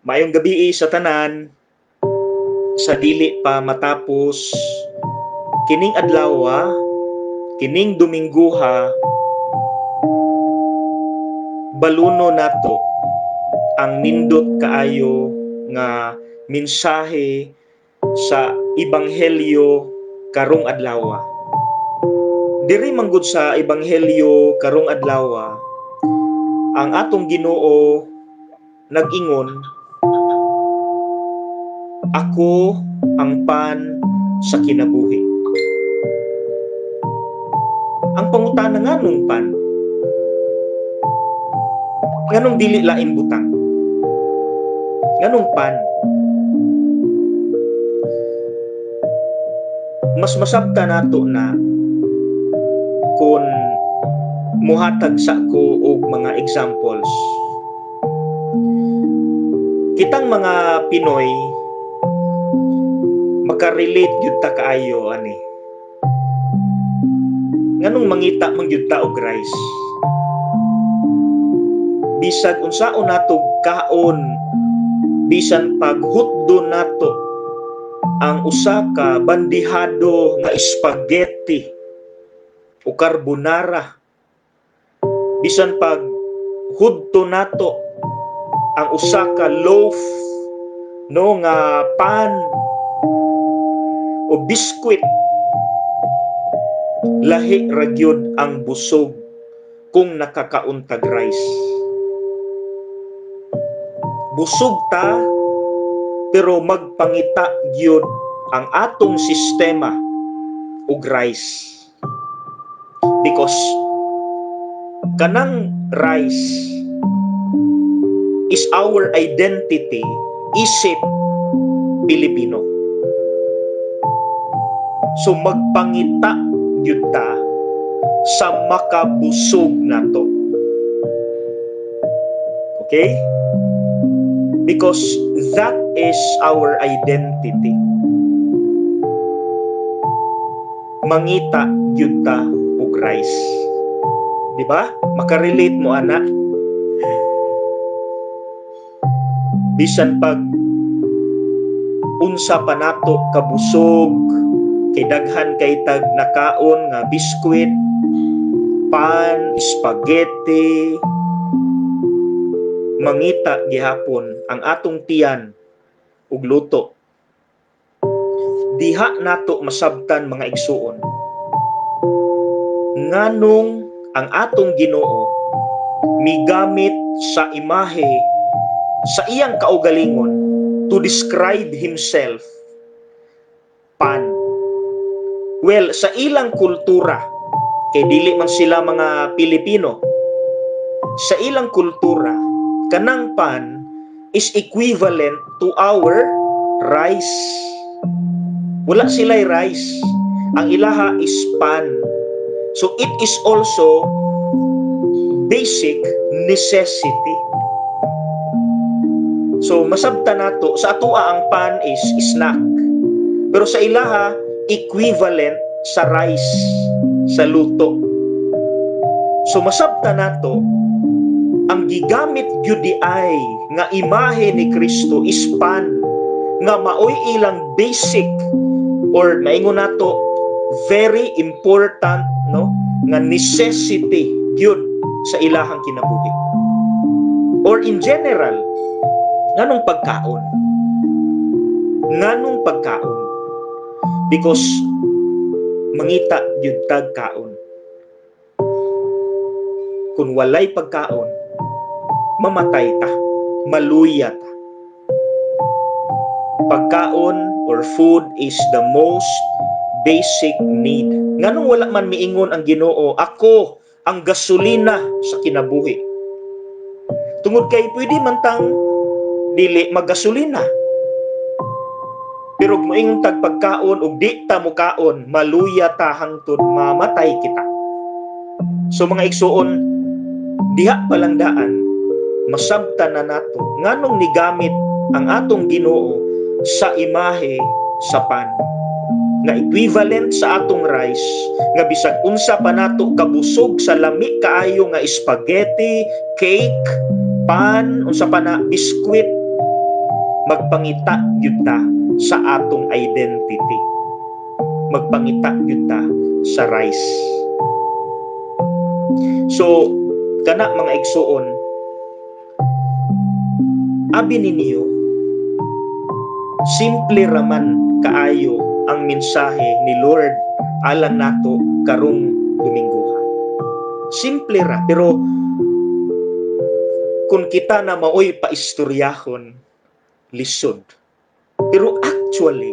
Mayong gabi sa tanan sa dili pa matapos kining adlaw kining Domingguha baluno nato ang nindot kaayo nga mensahe sa ebanghelyo karong adlaw. Diri manggod sa ebanghelyo karong adlaw ang atong Ginoo nag-ingon Ako ang pan sa kinabuhi. Ang pangutana nga nung pan, nganong dili laing butang? Nganong pan? Mas masabta nato na kung muhatag sa ko og mga examples. Kitang mga Pinoy makarelate gyud ta kaayo ani. Nganong mangita man gyud ta og rice? Bisag unsaon nato kaon bisan paghutdo nato ang usa ka bandihado nga spaghetti o carbonara bisan pag hudto nato ang usa ka loaf no nga pan o biskwit. Lahi ra gyud ang busog kung nakakauntag rice. Busog ta pero magpangita gyud ang atong sistema og rice. Because kanang rice is our identity isip Pilipino so magpangita gyud ta sa makabusog nato okay? Because that is our identity. Mangita gyud ta og rice di ba? Makarelate mo ana. Bisan pag unsa pa nato kabusog kay daghan kay tag nakaon nga biskwit pan spaghetti mangita gihapon ang atong tiyan ug luto. Diha nato masabtan mga igsuon. Nganong ang atong Ginoo migamit sa imahe sa iyang kaugalingon to describe himself pan well sa ilang kultura kay dili man sila mga Pilipino sa ilang kultura kanang pan is equivalent to our rice. Wala sila'y rice. Ang ilaha is pan. So it is also basic necessity. So masabta nato sa atoa ang pan is snack. Pero sa ilaha equivalent sa rice sa luto. So masabta nato ang gigamit gyud ay nga imahe ni Kristo is pan nga maoy ilang basic or maingon nato very important no nga necessity gyud sa ilahang kinabuhi. Or in general, nganong pagkaon? Nganong pagkaon? Because mangita gyud tag kaon. Kung walay pagkaon, mamatay ta, maluya ta. Pagkaon or food is the most basic need. Nganong wala man miingon ang Ginoo, ako ang gasolina sa kinabuhi. Tungod kay pwede man tang dili maggasolina. Pero kung moingon tag pagkaon ug di ta mo kaon, maluya ta hangtod mamatay kita. So mga igsuon, diha palang daan, masabta na nato. Nganong nigamit ang atong Ginoo sa imahe sa pan? Nga equivalent sa atong rice nga bisag unsa pa nato kabusog sa lami kaayo nga spaghetti, cake, pan, unsa pa na biskwit magpangita gyud ta sa atong identity. Magpangita gyud ta sa rice. So kana mga igsuon abi ninyo simple raman kaayo ang mensahe ni Lord alang nato karong Dominguha simple ra pero kung kita na maoy paistoryahon lisod pero actually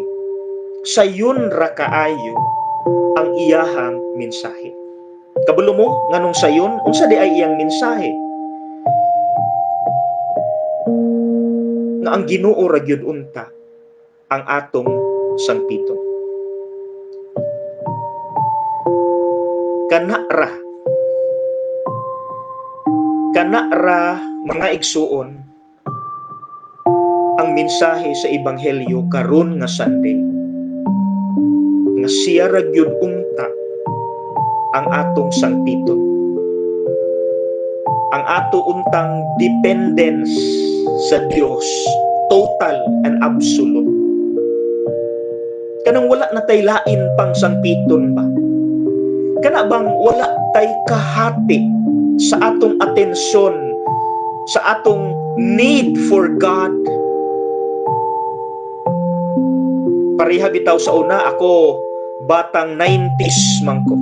sayon ra kaayo ang iyahang mensahe. Kabulo mo nganong sayon unsa di ay iyang mensahe? Nga ang Ginoo ra gyud unta ang atong sangpiton kana ra kana ra mga igsuon ang mensahe sa ebanghelyo karon nga Sunday. Nga siya ra gyud unta ang atong sangpiton ang ato untang dependence sa Dios total and absolute. Kanang wala na tay lain pang sangpiton ba? Kana bang wala tay kahati sa atong atensyon sa atong need for God pareha bitaw sa una. Ako batang 90s man ko.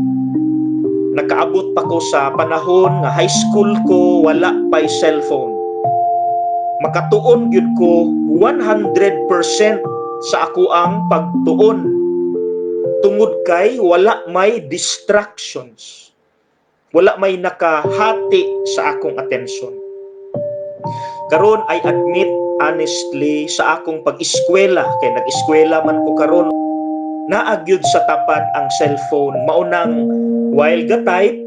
Nakaabot pa ko sa panahon nga high school ko wala pa'y cellphone. Makatuon gyud ko 100% sa ako ang pagtuon. Tungod kay wala may distractions. Wala may nakahati sa akong atensyon karon I admit honestly sa akong pag-eskwela. Kay nag-eskwela man ko karon. Naagyud sa tapat ang cellphone. Maunang while ga type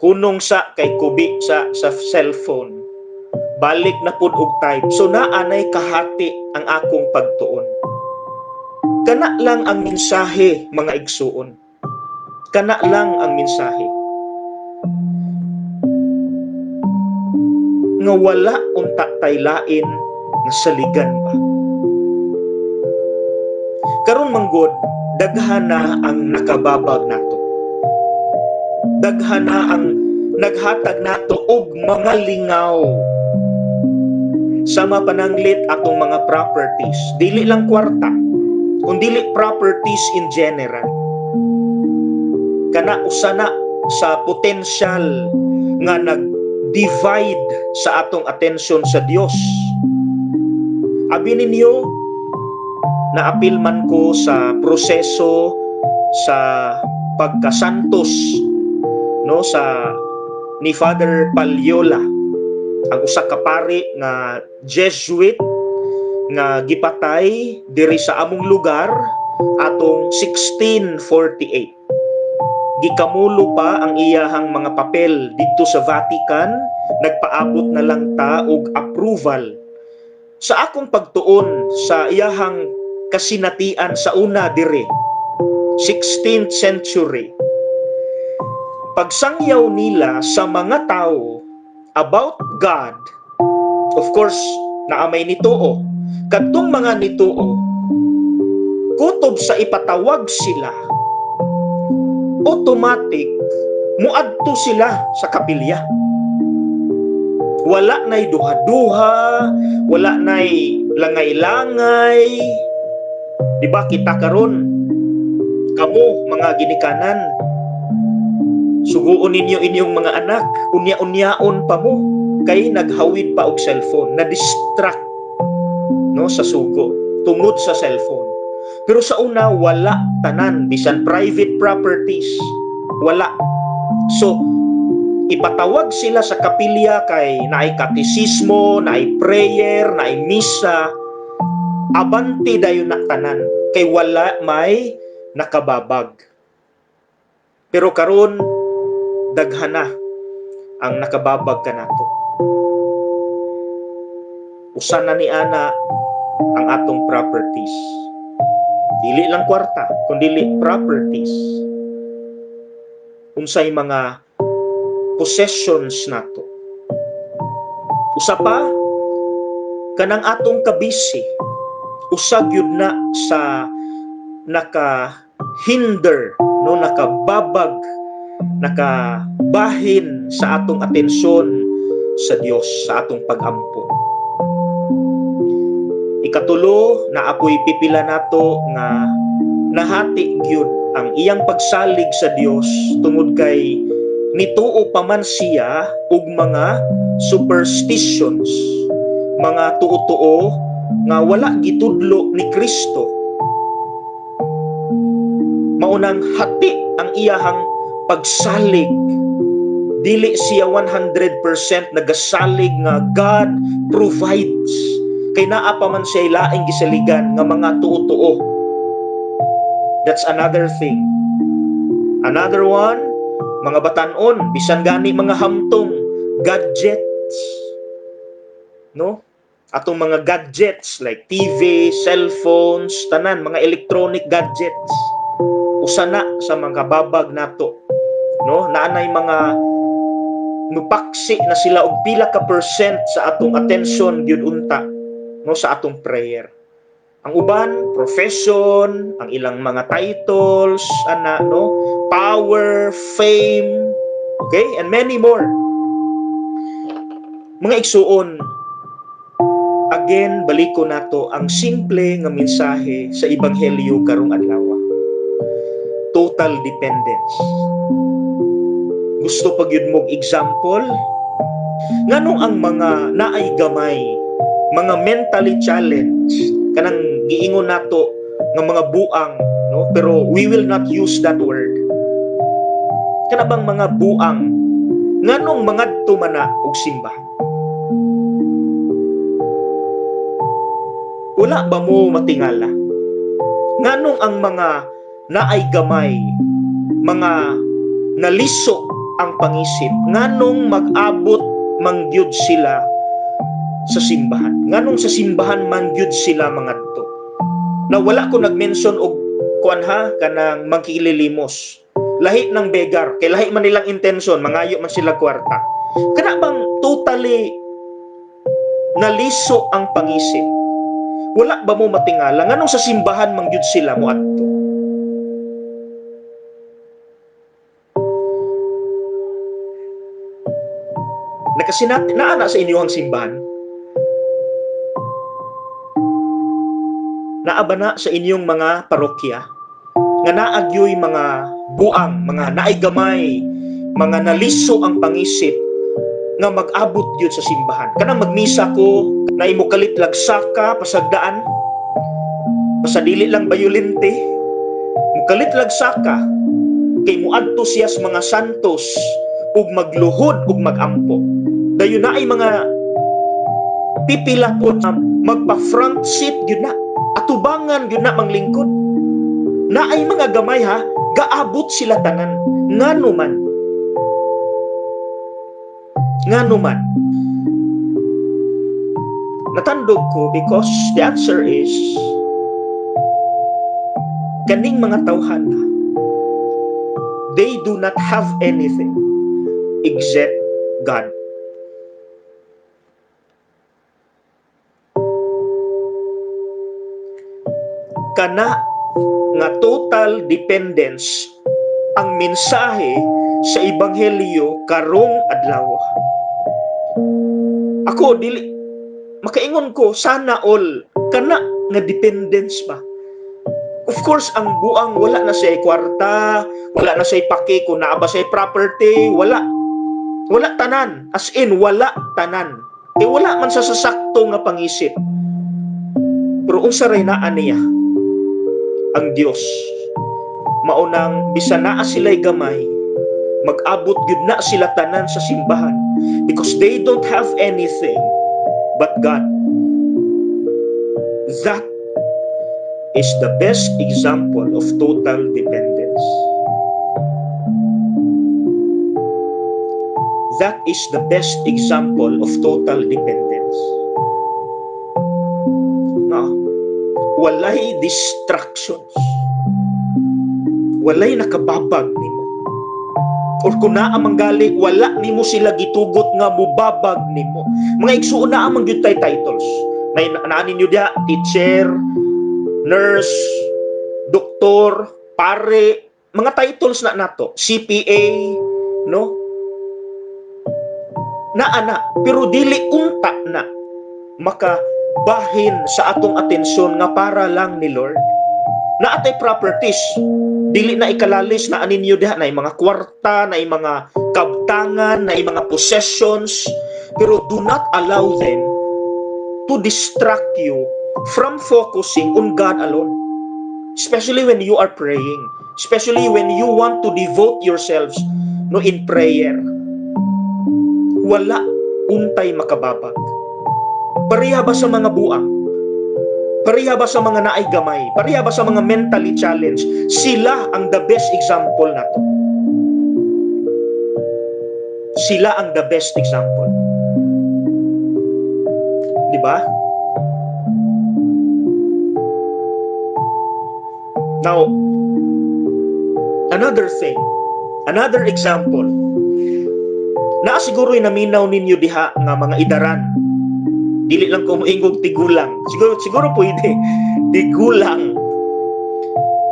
hunong sa kay kubi sa sa cellphone. Balik na pud og type. So naanay kahati ang akong pagtuon. Kana lang ang mensahe mga igsuon. Kana lang ang mensahe nga wala unta tay lain nga saligan pa. Karon manggod daghan na ang nakababag nato. Daghan na ang naghatag nato og mga lingaw. Sama pananglit atong mga properties. Dili lang kwarta kung dili properties in general. Kana usana sa potensyal nga nag-divide sa atong atensyon sa Dios abi ninyo naapil man ko sa proseso sa pagkasantos no sa ni Father Paliola ang usa ka pari nga Jesuit nga gipatay diri sa among lugar atong 1648 gikamulo pa ang iyahang mga papel didto sa Vatican nagpaabot na lang ta og approval. Sa akong pagtuon sa iyahang kasinatian sa una dire 16th century pagsangyaw nila sa mga tao about God. Of course naamay nituo kadtong mga nituo kutob sa ipatawag sila automatic muadto sila sa kapilya. Wala nay duha-duha wala nay langay-langay. Di ba kita karon kamo mga ginikanan. Suguon ninyo inyong mga anak unya-unyaon pa mo kay naghawid pa og cellphone na distract no sa sugo tungod sa cellphone pero sa una wala tanan. Bisan private properties wala. So ipatawag sila sa kapilya kay naay katisismo naay prayer naay misa. Abanti dayon na tanan. Kay wala may nakababag. Pero karon daghana ang nakababag kanato usa na ni ana ang atong properties dili lang kwarta kundi properties. Unsay mga possessions nato. Usa pa kanang atong kabisi usag yun na sa naka hinder no nakababag nakabahin sa atong atensyon sa Dios sa atong pagampo ikatulo na ako'y pipila nato nga nahati gyud ang iyang pagsalig sa Dios tungod kay nituo pa man siya og mga superstitions mga tuo-tuo nga wala gitudlo ni Kristo. Maunang hati ang iyahang pagsalig. Dili siya 100% nagasalig nga God provides kay naa pa man siya laing gisaligan nga mga tuo-tuo. That's another thing. Another one mga batanon bisan gani mga hamtong gadgets. No? Atong mga gadgets like TV, cellphones, tanan mga electronic gadgets. Usa na sa mga babag nato. No? Naanay mga mupaksi na sila og pila ka percent sa atong attention gyud unta no sa atong prayer. Ang uban profession ang ilang mga titles ana no? Power fame okay? And many more. Mga igsuon again baliko nato ang simple nga mensahe sa ebanghelyo karong adlaw. Total dependence. Gusto pag yun mong example? Nganong ang mga naay gamay mga mentally challenged. Kanang giingon nato nga mga buang no? Pero we will not use that word. Kana bang mga buang? Nganong mga tumana og simbahan wala ba mo matingala? Nganong ang mga naay gamay mga naliso ang pangisip? Nganong mag-abot mangyud sila sa simbahan. Nganong sa simbahan mangyud sila mga to na wala ko nag-mention og kuan ha kanang magkililimos lahi ng begar kay lahi man nilang intention mangayo man sila kwarta. Kana bang totally naliso ang pangisip? Wala ba mo matingala? Nganong sa simbahan mangyud sila mo adto? Nakasinat na ana sa inyong simbahan. Naaba na sa inyong mga parokya nga naagyoy mga buang, mga naay gamay, mga naliso ang pangisip nga mag-abot gyud sa simbahan. Kanang magmisa ko, na imo kalit lagsaka pasagdaan, pasadili lang bayolente, mukalit lagsaka, kay muadto siya sa mga santos ug magluhod ug magampo. Dayon na ay mga pipila po na magpa-front seat yun na atubangan yun na manglingkod na ay mga gamay ha? Gaabot sila tanan. Ngano man? Ngano man? Natandog ko because the answer is kaning mga tawhana they do not have anything except God. Kana nga total dependence ang mensahe sa ebanghelyo karong adlaw. Ako dili makaingon ko sana all kana nga dependence ba Of course, ang buang wala na siya kwarta, wala na siya paki kung naa ba siya property, wala. Wala tanan. As in, wala tanan. Eh, wala man sa sasakto nga pangisip. Pero unsa ray naa niya ang Dios. Maunang bisan naa sila'y gamay, mag-abot gyud na sila tanan sa simbahan because they don't have anything but God. That is the best example of total dependence. That is the best example of total dependence. Walay distractions. Walay nakababag nimo. Or kung naa manggali, wala nimo sila gitugot nga mubabag nimo. Mga igsuon na amang tay titles. may naanin nyo diya teacher nurse doktor pare mga titles na nato CPA no na ana pero dili unta na makabahin sa atong atensyon nga para lang ni Lord. Na atay properties. Dili na ikalalis na aninyo diha na mga kwarta na mga kabtangan na mga possessions. Pero do not allow them to distract you from focusing on God alone. Especially when you are praying. Especially when you want to devote yourselves no in prayer. Wala untay makababag pareha ba sa mga buang pareha ba sa mga naay gamay? Pareha ba sa mga mentally challenged? Sila ang the best example na to. Sila ang the best example. Di ba? Now another thing another example. Na siguro naminaw ninyo diha nga mga idaran dili lang ko moingog tigulang. Siguro siguro pwede. Tigulang.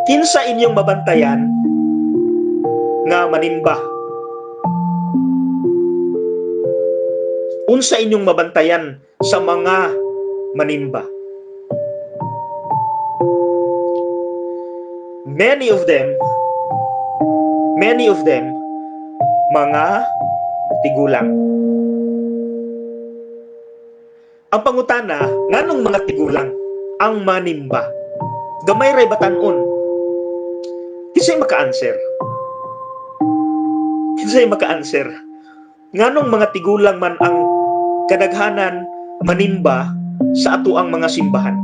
Kinsa inyong mabantayan nga manimba unsa inyong mabantayan sa mga manimba many of them many of them mga tigulang ang pangutana nganong mga tigulang? Ang manimba. Gamay ray batanon kinsay maka-answer? Kinsay maka-answer? Nganong mga tigulang man ang kadaghanan manimba sa ato ang mga simbahan?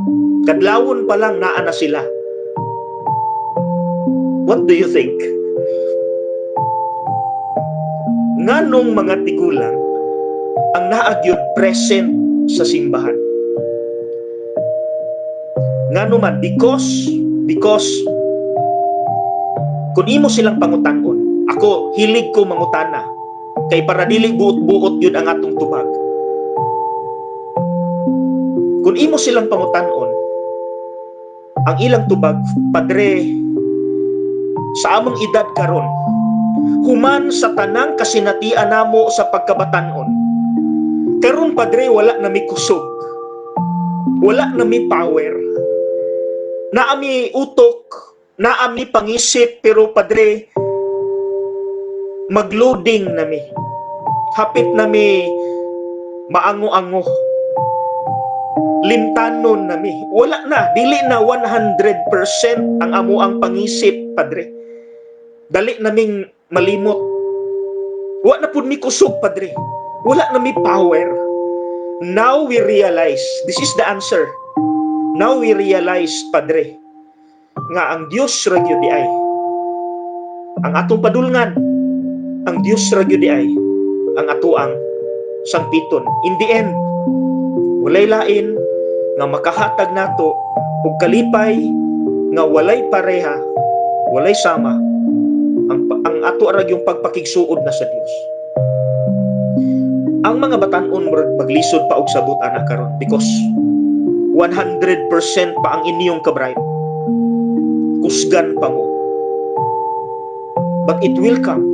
Kadlawon pa lang naa na sila. What do you think? Nganong mga tigulang ang naagyod present sa simbahan. Ngano man because because kung imo silang pangutanon, ako hilig ko mangutana kay para dili buot-buot yun ang atong tubag. Kung imo silang pangutanon, ang ilang tubag, padre, sa among edad karon, human sa tanang kasinatian namo sa pagkabatanon, karon padre wala na mi kusog. Wala na mi power. Na ami utok na ami pangisip pero padre magloading na mi. Hapit na mi maango-ango. Limtanon na mi. Wala na dili na 100% ang amo ang pangisip padre dali naming malimot. Wa na pud mi kusog padre wala na may power. Now we realize, this is the answer. Now we realize, Padre, nga ang Diyos ragyo di ay, ang atong padulngan, ang Diyos ragyo di ay, ang atuang sangpiton. In the end, walay lain nga makahatag nato og kalipay nga walay pareha, walay sama ang ang ato ragyong pagpakigsuod na sa Dios ang mga batanon maglisod pa og sabot ana karon. Because 100% pa ang inyong kabright kusgan pa mo. But it will come.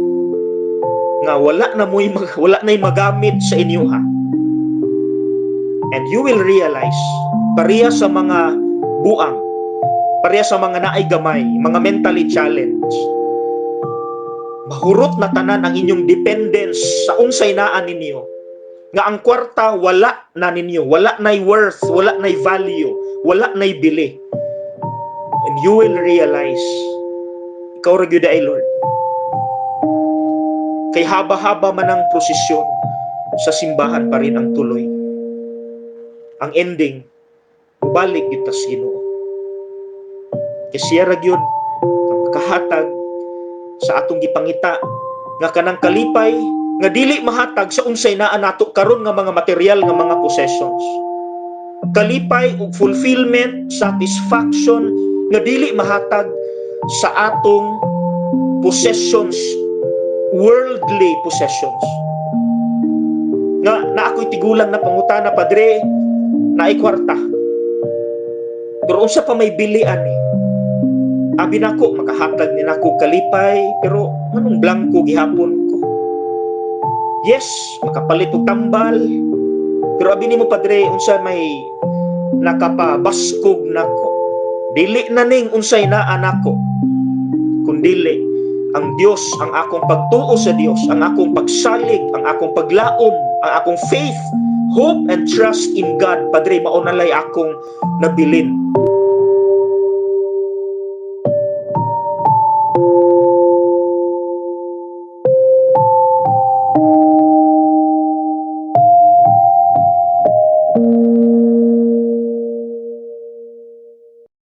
Nga wala na mo'y wala na'y magamit sa inyo ha? And you will realize pareha sa mga buang pareha sa mga naay gamay mga mentally challenged mahurot na tanan ang inyong dependence sa unsay naan ninyo nga ang kwarta wala na ninyo, wala nay worth, wala nay value, wala nay bili. And you will realize, ikaw ra gyud ay Lord. Kay haba-haba man ang prosesyon, sa simbahan pa rin ang tuloy. Ang ending, balik gyud ta. Kay siya ra gyud ang makahatag sa atong gipangita nga kanang kalipay nga dili mahatag sa unsay naa nato karon nga mga material nga mga possessions kalipay ug fulfillment satisfaction nga dili mahatag sa atong possessions worldly possessions nga na ako'y tigulang na pangutana padre na naay kwarta. Pero unsa pa may bilian ni? Abi nako makahatag ni nako kalipay pero anong blanco gihapon. Yes, makapalit og tambal. Pero abi nimo padre unsa may nakapabaskog nako. Dili na ning unsay naa nako. Kundili ang Dios, ang akong pagtuo sa Dios, ang akong pagsalig, ang akong paglaom, ang akong faith, hope and trust in God. Padre, maunalay akong nabilin.